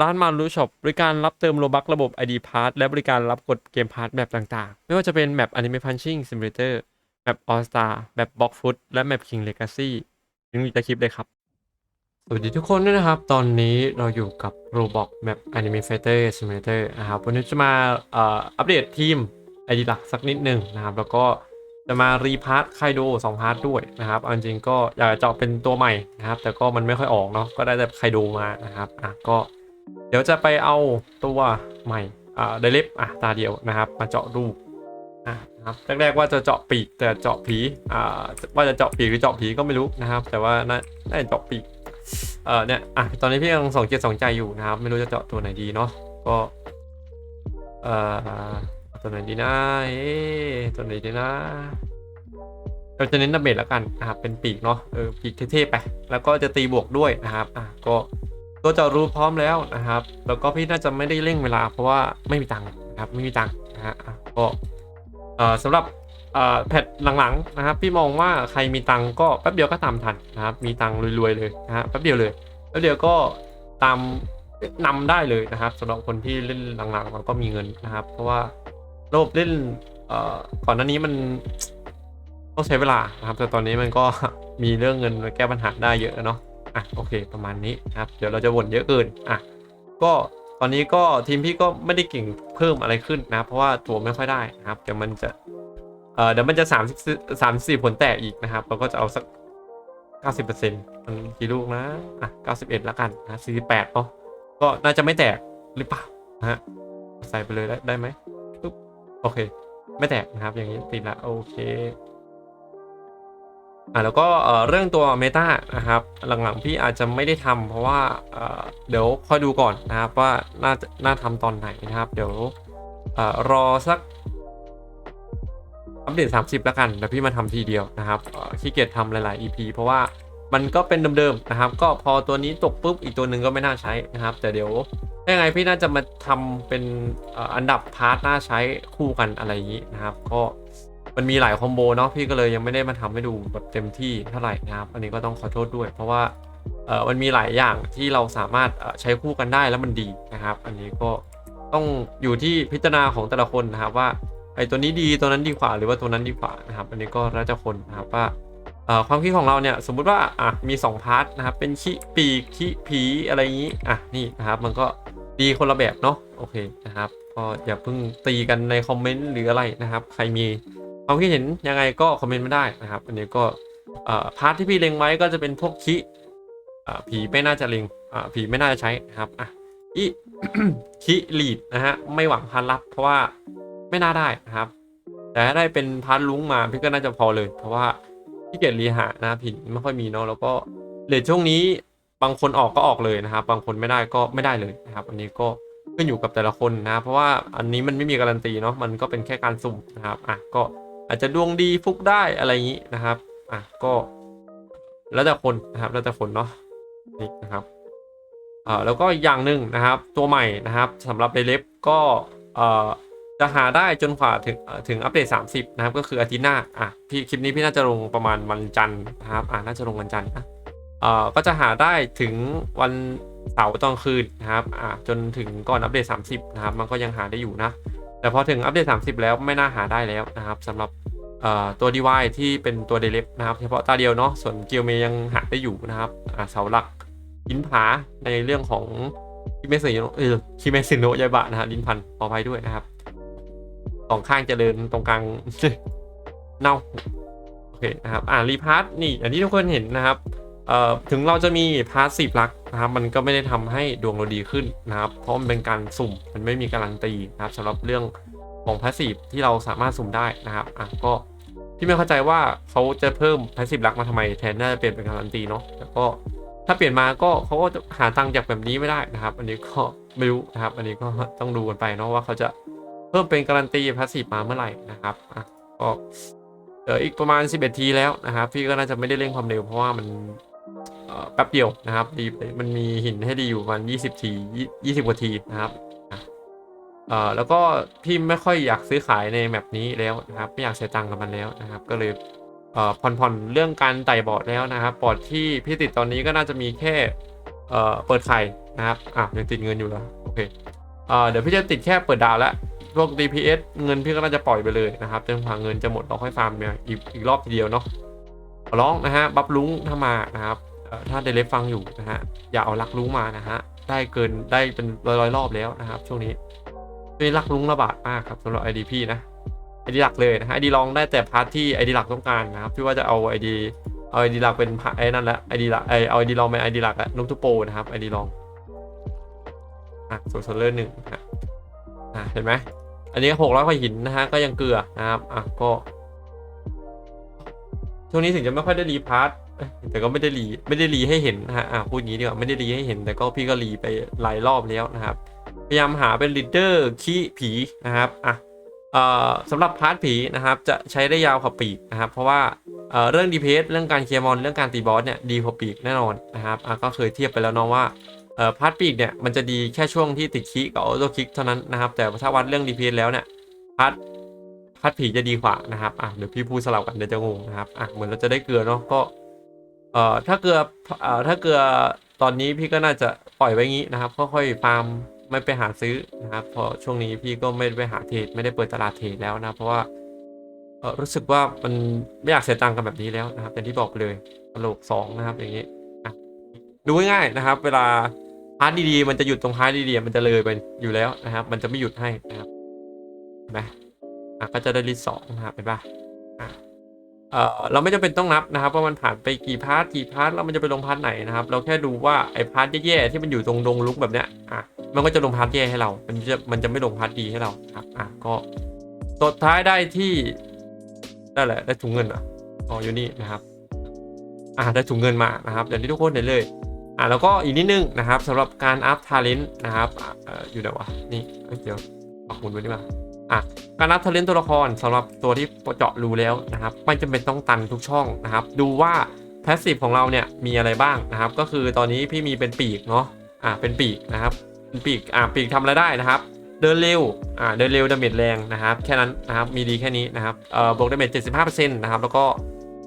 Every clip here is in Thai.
ร้านมารุช็อปบริการรับเติมโลบักระบบ ID p a s s และบริการรับกดเกมพาร์ทแบบต่างๆ ไม่ว่าจะเป็นแมป Anime Punching Simulator แมป All Star แมป Block Foot และแมป King Legacy ลิงก์อยู่ใต้คลิปเลยครับ สวัสดีทุกคนด้วยนะครับ ตอนนี้เราอยู่กับ Roblox Map Anime Fighter Simulator นะครับ วันนี้จะมาอัปเดตทีม ID หลักสักนิดหนึ่งนะครับ แล้วก็จะมารีพาร์ทไคโดสองพาร์ทด้วยนะครับจริงๆก็อยากจะเจาะเป็นตัวใหม่นะครับ แต่ก็มันไม่ค่อยออกเนาะก็ได้แต่ไคโดมานะครับอะก็ เดี๋ยวจะไปเอาตัวใหม่อ่าไดเล็บอะตาเดียวนะครับ มาเจาะรูปอะนะครับแรกๆว่าจะเจาะปีกแต่เจาะผีอ่าว่าจะเจาะปีกหรือเจาะผีก็ไม่รู้นะครับ แต่ว่าน่าน่าจะเจาะปีกเออเนี่ยอะตอนนี้พี่ยังสองเจ็ดสองใจอยู่นะครับ ไม่รู้จะเจาะตัวไหนดีเนาะก็เอ่อตัวไหนดีนะเอ๊ตัวไหนดีนะเราจะเน้นดาเมจแล้วกันนะครับเป็นปีกเนาะเออปีกเท่ๆไปแล้วก็จะตีบวกด้วยนะครับอะก็ ตัวจะรูพร้อมแล้วนะครับ แล้วก็พี่น่าจะไม่ได้เร่งเวลาเพราะว่าไม่มีตังค์นะครับไม่มีตังค์นะฮะก็สำหรับแพทหลังๆนะครับ พี่มองว่าใครมีตังค์ก็แป๊บเดียวก็ตามทันนะครับ มีตังค์รวยๆเลยนะฮะแป๊บเดียวเลยแป๊บเดียวก็ตามนำได้เลยนะครับสำหรับคนที่เล่นหลังๆเราก็มีเงินนะครับ เพราะว่าระบบเล่นก่อนหน้านี้มันต้องใช้เวลานะครับ แต่ตอนนี้มันก็มีเรื่องเงินมาแก้ปัญหาได้เยอะเนาะ อะโอเคประมาณนี้ครับ เดี๋ยวเราจะบ่นเยอะเกินอะก็ตอนนี้ก็ทีมพี่ก็ไม่ได้เก่งเพิ่มอะไรขึ้นนะเพราะว่าตัวไม่ค่อยได้นะครับเดี๋ยวมันจะเอ่อเดี๋ยวมันจะ3 3 4ผลแตกอีกนะครับ เราก็จะเอาสัก 90%มันกี่ลูกนะอะ91 แล้วกันนะ48เนาะก็น่าจะไม่แตกหรือเปล่านะฮะใส่ไปเลยได้ได้ไหมปุ๊บโอเค ไม่แตกนะครับ อย่างนี้ติดละโอเค อะแล้วก็เรื่องตัวเมตานะครับหลังๆพี่อาจจะไม่ได้ทำเพราะว่าเดี๋ยวค่อยดูก่อนนะครับว่าน่าจะน่าทำตอนไหนนะครับ เดี๋ยวอรอสักอัปเดต 30 แล้วกันเดี๋ยวพี่มาทำทีเดียวนะครับขี้เกียจทำหลาย ๆ EP เพราะว่ามันก็เป็นเดิม ๆ นะครับ ก็พอตัวนี้ตกปุ๊บอีกตัวหนึ่งก็ไม่น่าใช้นะครับ แต่เดี๋ยวยังไงพี่น่าจะมาทำเป็นอันดับพาร์ทน่าใช้คู่กันอะไรอย่างนี้นะครับ ก็ มันมีหลายคอมโบเนาะพี่ก็เลยยังไม่ได้มาทำให้ดูแบบเต็มที่เท่าไหร่นะครับ อันนี้ก็ต้องขอโทษด้วย เพราะว่าเออมันมีหลายอย่างที่เราสามารถใช้คู่กันได้แล้วมันดีนะครับ อันนี้ก็ต้องอยู่ที่พิจารณาของแต่ละคนนะครับว่าไอ้ตัวนี้ดีตัวนั้นดีกว่าหรือว่าตัวนั้นดีกว่านะครับ อันนี้ก็แล้วแต่คนนะครับว่าเออความคิดของเราเนี่ยสมมุติว่าอะมี 2 พาร์ทนะครับ เป็นขี้ปีกขี้ผีอะไรอย่างนี้อะนี่นะครับ มันก็ดีคนละแบบเนาะโอเคนะครับ ก็อย่าเพิ่งตีกันในคอมเมนต์หรืออะไรนะครับ ใครมี ความคิดเห็นยังไงก็คอมเมนต์มาได้นะครับอันนี้ก็พาร์ทที่พี่เล็งไว้ก็จะเป็นพวกขี้ผีไม่น่าจะเล็งผีไม่น่าจะใช้นะครับอะอีขี้ลีดนะฮะไม่หวังพันลับ เพราะว่าไม่น่าได้นะครับ แต่ได้เป็นพาร์ทลุงมาพี่ก็น่าจะพอเลย เพราะว่าพี่เกียจรีหานะผิดไม่ค่อยมีเนาะแล้วก็เลทช่วงนี้บางคนออกก็ออกเลยนะครับ บางคนไม่ได้ก็ไม่ได้เลยนะครับ อันนี้ก็ขึ้นอยู่กับแต่ละคนนะครับเพราะว่าอันนี้มันไม่มีการันตีเนาะมันก็เป็นแค่การสุ่มนะครับอะก็ อาจจะดวงดีฟุกได้อะไรอย่างนี้นะครับอะก็แล้วแต่คนนะครับแล้วแต่คนเนาะนี่นะครับเอ่อแล้วก็อย่างหนึ่งนะครับตัวใหม่นะครับสำหรับเลิฟก็เอ่อจะหาได้จนกว่าถึงถึงอัปเดต 30 นะครับ ก็คืออาทิตย์หน้าอะพี่คลิปนี้พี่น่าจะลงประมาณวันจันทร์นะครับอะน่าจะลงวันจันทร์นะเอ่อก็จะหาได้ถึงวันเสาร์ตอนคืนนะครับอะจนถึงก่อนอัปเดต 30 นะครับ มันก็ยังหาได้อยู่นะ แต่พอถึงอัปเดต 30 แล้วไม่น่าหาได้แล้วนะครับสำหรับตัว DY ที่เป็นตัวเดลิฟนะครับ เฉพาะตาเดียวเนาะส่วนเกียวเมยังหาได้อยู่นะครับเสาหลักหินผาในเรื่องของคิเมซิโนะเออคิเมซิโนะยายบะนะฮะลินพันขออภัยด้วยนะครับสองข้างเจริญตรงกลางเน่าโอเคนะครับอ่ารีพาร์ทนี่อย่างที่ทุกคนเห็นนะครับ เอ่อถึงเราจะมีพาร์ทสิบลักนะครับมันก็ไม่ได้ทำให้ดวงเราดีขึ้นนะครับ เพราะมันเป็นการสุ่มมันไม่มีการันตีนะครับสำหรับเรื่องของพาสซีฟที่เราสามารถสุ่มได้นะครับอะก็พี่ไม่เข้าใจว่าเขาจะเพิ่มพาสซีฟลักมาทำไมแทนน่าจะเปลี่ยนเป็นการันตีเนาะแต่ก็ถ้าเปลี่ยนมาก็เขาก็จะหาตังค์จากแบบนี้ไม่ได้นะครับ อันนี้ก็ไม่รู้นะครับ อันนี้ก็ต้องดูกันไปเนาะว่าเขาจะเพิ่มเป็นการันตีพาสซีฟมาเมื่อไหร่นะครับอะก็เดี๋ยวอีกประมาณ 11 ทีแล้วนะครับ พี่ก็น่าจะไม่ได้เร่งความเร็วเพราะว่ามัน แป๊บเดียวนะครับดีไปมันมีหินให้ดีอยู่ประมาณ20 ที20 กว่าทีนะครับเอ่อแล้วก็พี่ไม่ค่อยอยากซื้อขายในแมปนี้แล้วนะครับไม่อยากเสียตังค์กับมันแล้วนะครับ ก็เลยเอ่อผ่อนผ่อนเรื่องการไต่บอร์ดแล้วนะครับบอร์ดที่พี่ติดตอนนี้ก็น่าจะมีแค่เอ่อเปิดไข่นะครับอะยังติดเงินอยู่แล้วโอเคเอ่อเดี๋ยวพี่จะติดแค่เปิดดาวแล้วพวก DPS เงินพี่ก็น่าจะปล่อยไปเลยนะครับจนกว่าเงินจะหมดเราค่อยฟาร์มเนี่ยอีกอีกรอบทีเดียวเนาะร้องนะฮะบัฟลุงถ้ามานะครับ ถ้าเดลเลฟฟังอยู่นะฮะ อย่าเอาลักลุงมานะฮะ ได้เกินได้เป็นร้อยๆรอบแล้วนะครับ ช่วงนี้ช่วงนี้ลักลุงระบาดมากครับสำหรับ IDP นะไอดีหลักเลยนะฮะไอดีลองได้แต่พาร์ทที่ไอดีหลักต้องการนะครับพี่ว่าจะเอาไอดีเอาไอดีหลักเป็นไอ้นั่นแหละไอดีหลักไอเอาไอดีลองเป็นไอดีหลักอะนุ๊กทุโปนะครับไอดีลองอะส่วนโซลเลอร์หนึ่งนะฮะอะเห็นไหมอันนี้หกร้อยกว่าหินนะฮะก็ยังเกลือนะครับอะก็ช่วงนี้ถึงจะไม่ค่อยได้รีพาร์ท แต่ก็ไม่ได้รีไม่ได้รีให้เห็นนะฮะอะพูดอย่างนี้ดีกว่าไม่ได้รีให้เห็น แต่ก็พี่ก็รีไปหลายรอบแล้วนะครับ พยายามหาเป็นลีดเดอร์ขี้ผีนะครับอะเอ่อสำหรับพาร์ทผีนะครับจะใช้ได้ยาวกว่าปีกนะครับเพราะว่าเอ่อเรื่องดีเพสเรื่องการเคลียร์มอนเรื่องการตีบอสเนี่ยดีกว่าปีกแน่นอนนะครับอะก็เคยเทียบไปแล้วเนาะว่าเอ่อพาร์ทปีกเนี่ยมันจะดีแค่ช่วงที่ติดคิกกับออโต้คิกเท่านั้นนะครับแต่ถ้าวัดเรื่องดีเพสแล้วเนี่ยพาร์ทพาร์ทผีจะดีกว่านะครับอะเดี๋ยวพี่พูดสลับกันเดี๋ยวจะงงนะครับอะเหมือนเราจะได้เกลือเนาะก็ เอ่อถ้าเกลือเอ่อถ้าเกลือตอนนี้พี่ก็น่าจะปล่อยไว้งี้นะครับค่อยๆฟาร์มไม่ไปหาซื้อนะครับเพราะช่วงนี้พี่ก็ไม่ไปหาเทรดไม่ได้เปิดตลาดเทรดแล้วนะเพราะว่าเอ่อรู้สึกว่ามันไม่อยากเสียตังค์กันแบบนี้แล้วนะครับอย่างที่บอกไปเลยตลกสองนะครับอย่างนี้อะดูง่ายๆนะครับ เวลาพาร์ทดีๆมันจะหยุดตรงพาร์ทดีๆมันจะเลยไปอยู่แล้วนะครับ มันจะไม่หยุดให้นะครับเห็นไหมอะก็จะได้ลิสสองนะครับเห็นปะอะ เอ่อเราไม่จำเป็นต้องนับนะครับว่ามันผ่านไปกี่พาร์ทกี่พาร์ทแล้วมันจะไปลงพาร์ทไหนนะครับ เราแค่ดูว่าไอ้พาร์ทแย่ๆที่มันอยู่ตรงดงลุกแบบเนี้ยอะมันก็จะลงพาร์ทแย่ให้เรา มันจะมันจะไม่ลงพาร์ทดีให้เราครับอะก็สุดท้ายได้ที่ได้แหละได้ถุงเงินอะอ๋ออยู่นี่นะครับอะได้ถุงเงินมานะครับอย่างที่ทุกคนเห็นเลยอะแล้วก็อีกนิดนึงนะครับสำหรับการอัพทาเลนต์นะครับอะอยู่ไหนวะนี่เอ้ยเดี๋ยวปักหมุนไว้ดีกว่า อะการอัพทเลนต์ตัวละครสำหรับตัวที่เจาะรูแล้วนะครับไม่จำเป็นต้องตันทุกช่องนะครับ ดูว่าแพสซีฟของเราเนี่ยมีอะไรบ้างนะครับ ก็คือตอนนี้พี่มีเป็นปีกเนาะอะเป็นปีกนะครับปีกอ่าปีกทำอะไรได้นะครับ เดินเร็วอ่าเดินเร็วดาเมจแรงนะครับ แค่นั้นนะครับมีดีแค่นี้นะครับเอ่อบวกดาเมจ75%นะครับแล้วก็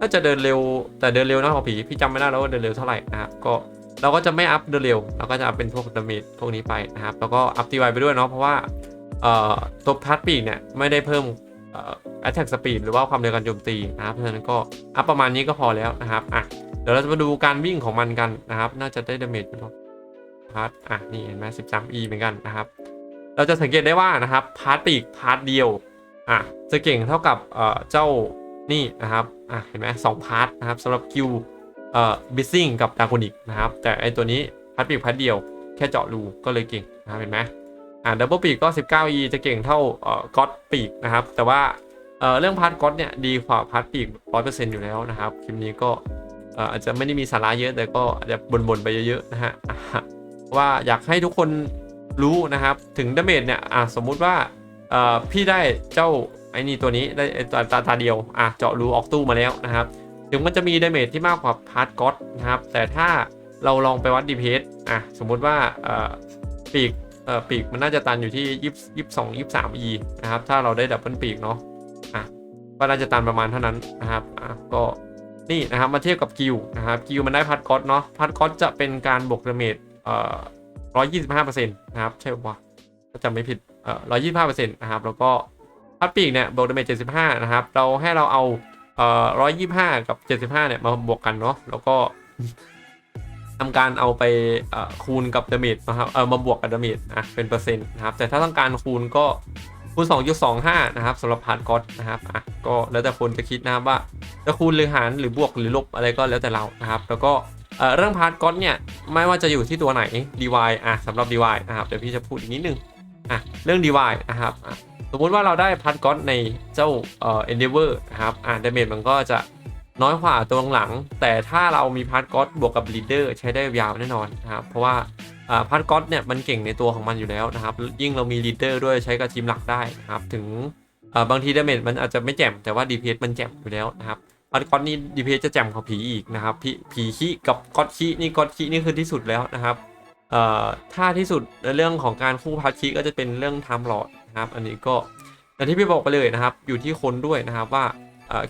น่าจะเดินเร็วแต่เดินเร็วน้อยกว่าผีพี่จำไม่ได้แล้วว่าเดินเร็วเท่าไหร่นะครับก็เราก็จะไม่อัพเดินเร็วเราก็จะอัพเป็นพวกดาเมจพวกนี้ไปนะครับแล้วก็อัพตีไวไปด้วยเนาะเพราะว่า ตัวพัดปีกเนี่ยไม่ได้เพิ่มเอ่อ attack speed หรือว่าความเร็วการโจมตีนะครับเพราะฉะนั้นก็อัพประมาณนี้ก็พอแล้วนะครับอะเดี๋ยวเราจะมาดูการวิ่งของมันกันนะครับ น่าจะได้ดาเมจอยู่เนาะพาร์ทอะนี่เห็นไหม13 e เหมือนกันนะครับ เราจะสังเกตได้ว่านะครับพาร์ทปีกพาร์ทเดียวอะจะเก่งเท่ากับเอ่อเจ้านี่นะครับอะเห็นไหมสองพาร์ทนะครับสำหรับคิวเอ่อบิสซิ่งกับดาโกนิกนะครับ แต่ไอตัวนี้พาร์ทปีกพาร์ทเดียวแค่เจาะรูก็เลยเก่งนะครับเห็นไหม อะดับเบิลปีกก็ 19 e จะเก่งเท่าเอ่อก็อตปีกนะครับ แต่ว่าเอ่อเรื่องพาร์ทก็อตเนี่ยดีกว่าพาร์ทปีก100%อยู่แล้วนะครับคลิปนี้ก็เอ่ออาจจะไม่ได้มีสาระเยอะแต่ก็อาจจะบ่นๆไปเยอะๆนะฮะว่าอยากให้ทุกคนรู้นะครับ ถึงดาเมจเนี่ยอะสมมุติว่าเอ่อพี่ได้เจ้าไอ้นี่ตัวนี้ได้ตาตาตาเดียวอะเจาะรูออกตู้มาแล้วนะครับ ถึงมันจะมีดาเมจที่มากกว่าพาร์ทก็อตนะครับ แต่ถ้าเราลองไปวัดดีเพสอะสมมุติว่าเอ่อปีก เอ่อปีกมันน่าจะตันอยู่ที่ยี่สิบสองยี่สาม e นะครับ ถ้าเราได้ดับเบิลปีกเนาะอะก็น่าจะตันประมาณเท่านั้นนะครับอะก็นี่นะครับมาเทียบกับกิวนะครับกิวมันได้พาร์ทก็อตเนาะพาร์ทก็อตจะเป็นการบวกเดเมจเอ่อร้อยยี่สิบห้าเปอร์เซ็นต์นะครับใช่ปะถ้าจำไม่ผิดเอ่อร้อยยี่สิบห้าเปอร์เซ็นต์นะครับแล้วก็พัดปีกเนี่ยบวกเดเมจเจ็ดสิบห้านะครับเราให้เราเอาเอ่อร้อยยี่สิบห้ากับเจ็ดสิบห้าเนี่ยมาบวกกันเนาะแล้วก็ ทำการเอาไปคูณกับดาเมจนะครับเออมาบวกกับดาเมจนะเป็นเปอร์เซ็นต์นะครับแต่ถ้าต้องการคูณก็คูณ 2.25 นะครับสำหรับพาร์ทกอตนะครับอะก็แล้วแต่คนจะคิดนะครับว่าจะคูณหรือหารหรือบวกหรือลบอะไรก็แล้วแต่เรานะครับ แล้วก็เรื่องพาร์ทกอตเนี่ยไม่ว่าจะอยู่ที่ตัวไหน DY อะสำหรับ DY นะครับเดี๋ยวพี่จะพูดอีกนิดนึงอะเรื่อง DY นะครับสมมุติว่าเราได้พาร์ทกอตในเจ้าเอ่อ Endeavor นะครับอะดาเมจมันก็จะ น้อยกว่าตัวหลังแต่ถ้าเรามีพาร์ทก็อตบวกกับ Leader ใช้ได้ยาวแน่นอนนะครับเพราะว่าพาร์ทก็อตเนี่ยมันเก่งในตัวของมันอยู่แล้วนะครับ ยิ่งเรามี Leader ด้วยใช้กับทีมหลักได้นะครับถึงบางทีดาเมจมันอาจจะไม่แจ่มแต่ว่า DPS มันแจ่มอยู่แล้วนะครับพาร์ทก็อตนี่ดีเพจะแจ่มกว่าผีอีกนะครับผีผีขี้กับก็อตขี้นี่ก็อตขี้นี่คือที่สุดแล้วนะครับถ้าที่สุดในเรื่องของการคู่พาร์ทขี้ก็จะเป็นเรื่องไทม์ลอดนะครับอันนี้ก็อย่างที่พี่บอกไปเลยนะครับอยู่ที่คนด้วยนะครับว่า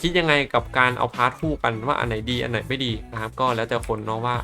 คิดยังไงกับการเอาพาร์ทคู่กันว่าอันไหนดีอันไหนไม่ดีนะครับ ก็แล้วแต่คนเนาะว่า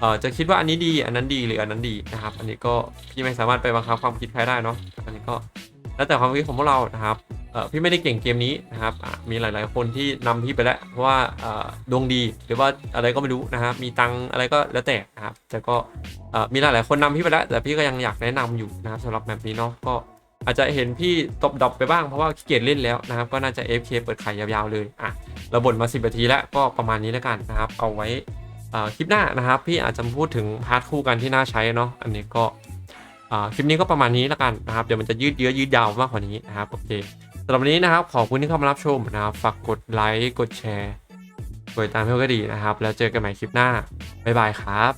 เออจะคิดว่าอันนี้ดีอันนั้นดีหรืออันนั้นดีนะครับ อันนี้ก็พี่ไม่สามารถไปบังคับความคิดใครได้เนาะอันนี้ก็แล้วแต่ความคิดของพวกเรานะครับเออพี่ไม่ได้เก่งเกมนี้นะครับมีหลาย ๆ คนที่นำพี่ไปแล้วเพราะว่าเออดวงดีหรือว่าอะไรก็ไม่รู้นะครับมีตังอะไรก็แล้วแต่นะครับแต่ก็เออมีหลาย ๆ คนนำพี่ไปแล้วแต่พี่ก็ยังอยากแนะนำอยู่นะครับสำหรับแบบนี้เนาะก็ อาจจะเห็นพี่ตบดอปไปบ้างเพราะว่าขี้เกียจเล่นแล้วนะครับ ก็น่าจะ FK เปิดไข่ยาวๆเลยอะเราบ่นมา 10นาทีแล้วก็ประมาณนี้แล้วกันนะครับ เอาไว้คลิปหน้านะครับ พี่อาจจะพูดถึงพาร์ทคู่กันที่น่าใช้เนาะอันนี้ก็คลิปนี้ก็ประมาณนี้แล้วกันนะครับ เดี๋ยวมันจะยืดเยื้อยืดยาวมากกว่านี้นะครับโอเคสำหรับวันนี้นะครับ ขอบคุณที่เข้ามารับชมนะครับ ฝากกดไลค์กดแชร์กดติดตามเพื่อก็ดีนะครับ แล้วเจอกันใหม่คลิปหน้าบ๊ายบายครับ